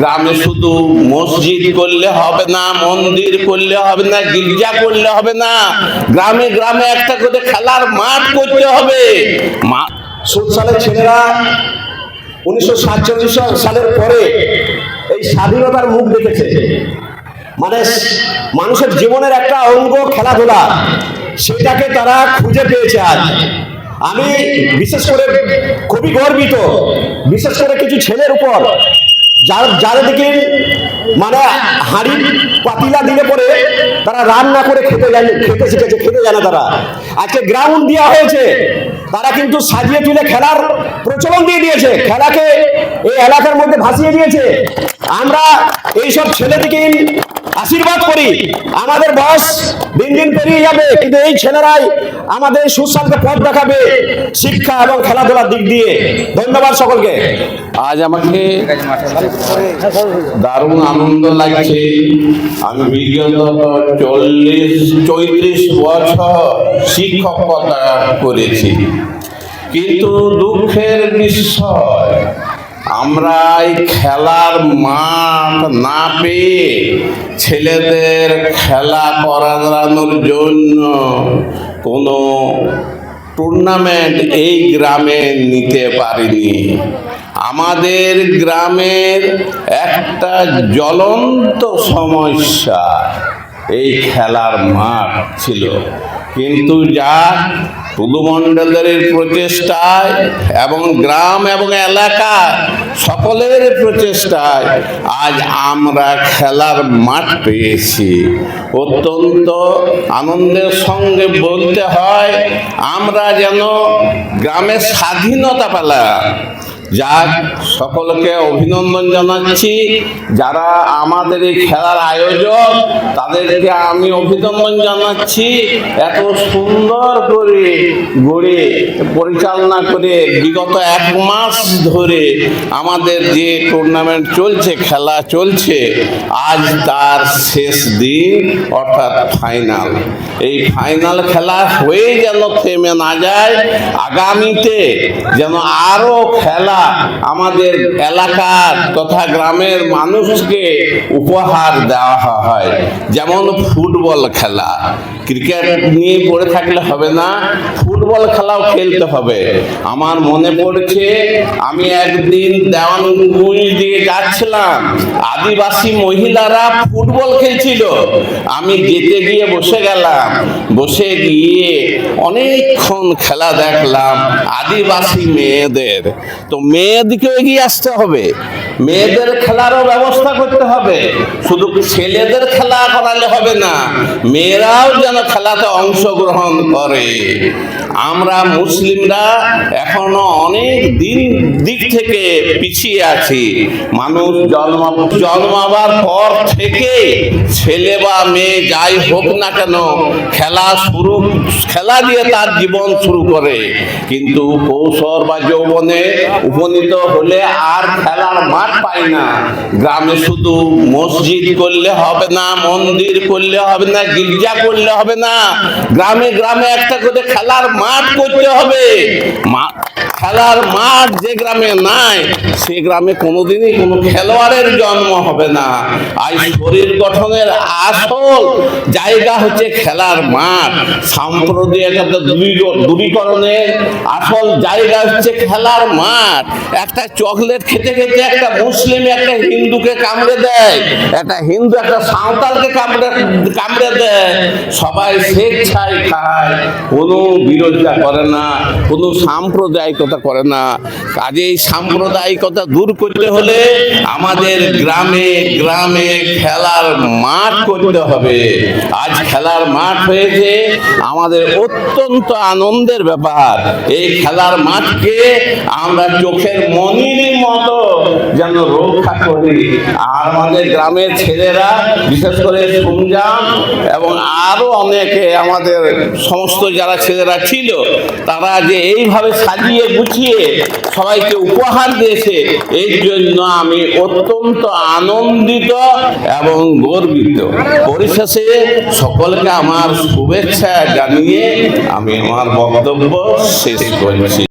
গ্রামে শুধু মসজিদ করলে হবে না, মন্দির করলে হবে না, গির্জা করলে হবে না। গ্রামে গ্রামে একটা করে খেলার মাঠ করতে হবে। সুদ সালের ছেলেরা উনিশশো সাতচল্লিশ সালের পরে এই স্বাধীনতার মুখ দেখেছে। মানে মানুষের জীবনের একটা অঙ্গ খেলাধুলা, সেটাকে তারা খুঁজে পেয়েছে আজ। আমি বিশেষ করে খুবই গর্বিত, বিশেষ করে কিছু ছেলের উপর। যার যার দিকে মানে হাঁড়ি পাতিলা দিলে পরে তারা রান্না করে খেতে জানে খেতে শিখেছে, খেতে জানে তারা। আজকে গ্রাউন্ড দেওয়া হয়েছে, তারা কিন্তু সাজিয়ে তুলে খেলার প্রচলন দিয়ে দিয়েছে, খেলাকে এই এলাকার মধ্যে ভাসিয়ে দিয়েছে। আমরা এইসব ছেলেদিকে আশীর্বাদ করি। আমাদের বয়স দিন দিন পেরিয়ে যাবে, কিন্তু এই ছেলেরাই আমাদের সুশান্ত পথ দেখাবে শিক্ষা এবং খেলাধুলার দিক দিয়ে। ধন্যবাদ সকলকে। আজ আমাকে দারুণ আনন্দ লাগছে। আমি বিগত চল্লিশ, চৌত্রিশ বছর শিক্ষকতা করেছি। কিন্তু দুঃখের বিষয় আমরা এই খেলার মাঠ না পেয়ে ছেলেদের খেলা করানোর জন্য কোনো টুর্নামেন্ট এই গ্রামে নিতে পারিনি। আমাদের গ্রামের একটা জ্বলন্ত সমস্যা, এই খেলার মাঠ ছিল। কিন্তু যা টুলুমণ্ডলের প্রচেষ্টায় এবং গ্রাম এবং এলাকা সকলের প্রচেষ্টায় আজ আমরা খেলার মাঠ পেয়েছি। অত্যন্ত আনন্দের সঙ্গে বলতে হয়, আমরা যেন গ্রামের স্বাধীনতা পেলাম। যাক, সকলকে অভিনন্দন জানাচ্ছি। যারা আমাদের এই খেলার আয়োজক, তাদেরকে আমি অভিনন্দন জানাচ্ছি। এত সুন্দর করে গড়ে, পরিচালনা করে বিগত এক মাস ধরে আমাদের যে টুর্নামেন্ট চলছে, খেলা চলছে, আজ তার শেষ দিন, অর্থাৎ ফাইনাল এই ফাইনাল খেলা হয়ে যেন থেমে না যায়, আগামীতে যেন আরও খেলা আমাদের এলাকার তথা গ্রামের মানুষকে উপহার দেওয়া হয়। যেমন ফুটবল খেলা। ক্রিকেট নিয়ে পড়ে থাকলে হবে না। ফুটবল খেলাও খেলতে হবে। আমার মনে পড়ছে আমি একদিন দেওয়ানগুঁজ দিয়ে যাচ্ছিলাম। আদিবাসী মহিলারা ফুটবল খেলছিল। আমি যেতে গিয়ে বসে গেলাম। বসে গিয়ে অনেকক্ষণ খেলা দেখলাম আদিবাসী মেয়েদের। তো মেয়েদিকে এগিয়ে আসতে হবে। মেয়েদের খেলারও ব্যবস্থা করতে হবে। শুধু ছেলেদের খেলা করালে হবে না, মেয়েরাও যেন খেলাতে অংশগ্রহণ করে। আমরা মুসলিমরা এখনও অনেক দিন দিক থেকে পিছিয়ে আছি। মানুষ জন্ম, জন্মাবার পর থেকে ছেলে বা মেয়ে যাই হোক না কেন খেলা শুরু, খেলা দিয়ে তার জীবন শুরু করে। কিন্তু কৌশল বা যৌবনে উপনীত হলে আর খেলার মাঠ পায় না। গ্রামে শুধু মসজিদ করলে হবে না, মন্দির করলে হবে না, গির্জা করলে হবে না। গ্রামে গ্রামে একটা করে খেলার মাঠ করতে হবে। মা- খেলার মাঠ যে গ্রামে নাই, সে গ্রামে কোনোদিনই কোনো খেলোয়াড়ের জন্ম হবে না। আজ শরীর গঠনের আসল জায়গা হচ্ছে খেলার মাঠ। সাম্প্রদায়িকতা দূরী- দূরীকরণের আসল জায়গা হচ্ছে খেলার মাঠ। একটা চকলেট খেতে খেতে একটা মুসলিম একটা হিন্দুকে কামড়ে দেয়, একটা হিন্দু একটা সাঁওতালকে কামড়ে কামড়ে দেয়। সবাই স্বেচ্ছায় খায়, কোনো বিরোধিতা করে না, কোনো সাম্প্রদায়িকতা করে না। কাজেই সাম্প্রদায়িকতা দূর করতে হলে আমাদের গ্রামে গ্রামে খেলার মাঠ করতে হবে। আজ খেলার মাঠ হয়েছে। আমাদের অত্যন্ত আনন্দের ব্যাপার। এই খেলার মাঠকে আমরা চোখের মনির মতো রক্ষা করি আর আমাদের গ্রামের ছেলেরা, বিশেষ করে সুমজাম এবং আরও অনেকে আমাদের সমস্ত যারা ছেলেরা ছিল, তারা যে এইভাবে সাজিয়ে গুছিয়ে সবাইকে উপহার দিয়েছে, এর জন্য আমি অত্যন্ত আনন্দিত এবং গর্বিত। পরিশেষে সকলকে আমার শুভেচ্ছা জানিয়ে আমি আমার বক্তব্য শেষ করছি।